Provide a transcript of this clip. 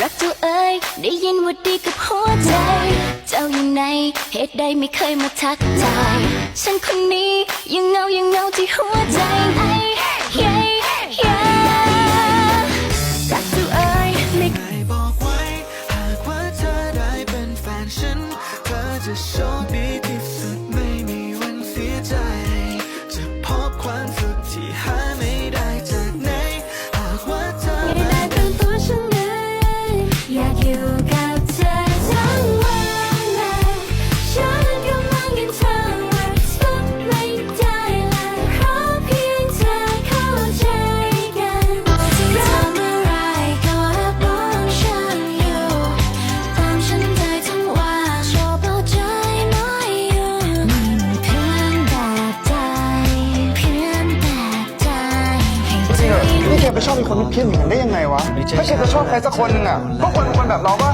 รักเจ้าเอ้ยได้ยินว่าดีกับหัวใจ เจ้าอยู่ไหนเหตุใดไม่เคยมาทักทายฉันคนนี้ยังเงายังเงาที่หัวใจไอ้เย้เย้รักเจ้าเอ้ยไม่ได้บอกไว้ หากว่าเธอได้เป็นแฟนฉัน เธอจะโชคดีที่ นี่แกไปชอบมีคนที่เพี้ยนอย่างนั้นได้ยังไงวะ ถ้าแกจะชอบใครสักคนหนึงอะก็ควรเป็นคนแบบเราปะ